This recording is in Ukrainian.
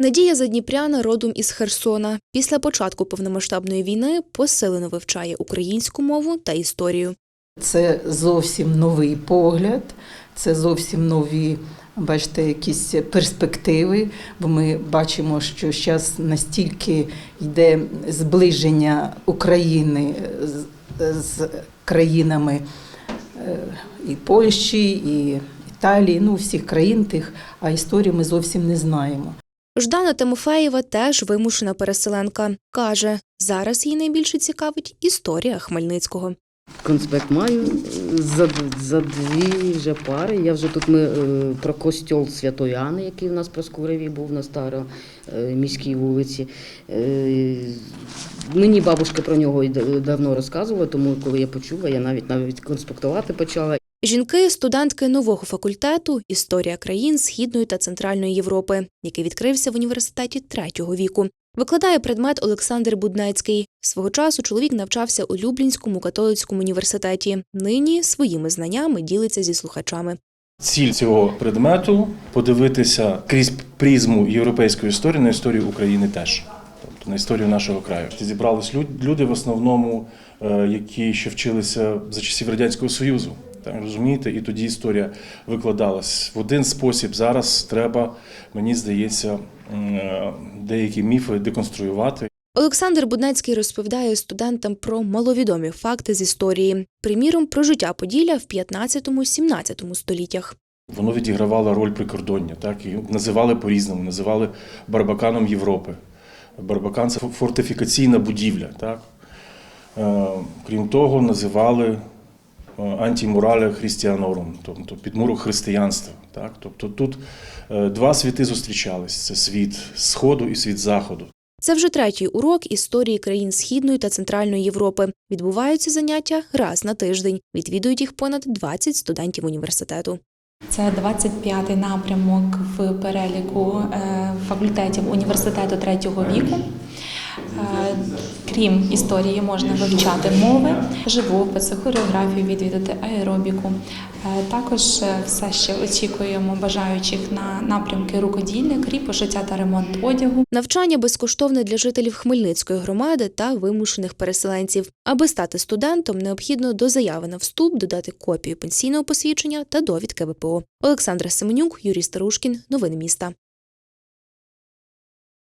Надія Задніпряна родом із Херсона. Після початку повномасштабної війни посилено вивчає українську мову та історію. Це зовсім новий погляд, це зовсім нові, бачите, якісь перспективи. Бо ми бачимо, що зараз настільки йде зближення України з, країнами е, і Польщі, і Італії, ну всіх країн тих, а історію ми зовсім не знаємо. Ждана Тимофеєва теж вимушена переселенка. Каже, зараз її найбільше цікавить історія Хмельницького. Конспект маю за, за дві вже пари. Я вже тут ми е, про костьол Святої Анни, який в нас про Скурові був на старо е, вулиці. Е, мені бабушка про нього давно розказувала, тому коли я почула, я навіть навіть конспектувати почала. Жінки студентки нового факультету Історія країн Східної та Центральної Європи, який відкрився в університеті третього віку. Викладає предмет Олександр Буднецький. Свого часу чоловік навчався у Люблінському католицькому університеті. Нині своїми знаннями ділиться зі слухачами. Ціль цього предмету подивитися крізь призму європейської історії на історію України теж, тобто на історію нашого краю. Зібрались люди в основному, е, які ще вчилися за часів радянського союзу. Так розумієте, і тоді історія викладалась в один спосіб. Зараз треба, мені здається, е, деякі міфи деконструювати. Олександр Буднецький розповідає студентам про маловідомі факти з історії, приміром про життя Поділля в 15-17 століттях. Воно відігравало роль прикордоння, так і називали по-різному, називали Барбаканом Європи. Барбакан це фортифікаційна будівля. Так? Е, Крім того, називали антімурале христіанорум, тобто підмурок християнства. Так? Тобто тут е, два світи зустрічались: це світ Сходу і світ Заходу. Це вже третій урок історії країн Східної та Центральної Європи. Відбуваються заняття раз на тиждень. Відвідують їх понад 20 студентів університету. Це 25-й напрямок в переліку е, факультетів університету третього віку. Е, Крім історії, можна вивчати мови, живопис, хореографію, відвідати аеробіку. Е, Також е, все ще очікуємо бажаючих на напрямки рукоділля, крій пошиття та ремонт одягу. Навчання безкоштовне для жителів Хмельницької громади та вимушених переселенців. Аби стати студентом, необхідно до заяви на вступ додати копію пенсійного посвідчення та довідки ВПО. Олександра Семенюк, Юрій Старушкін. Новини міста.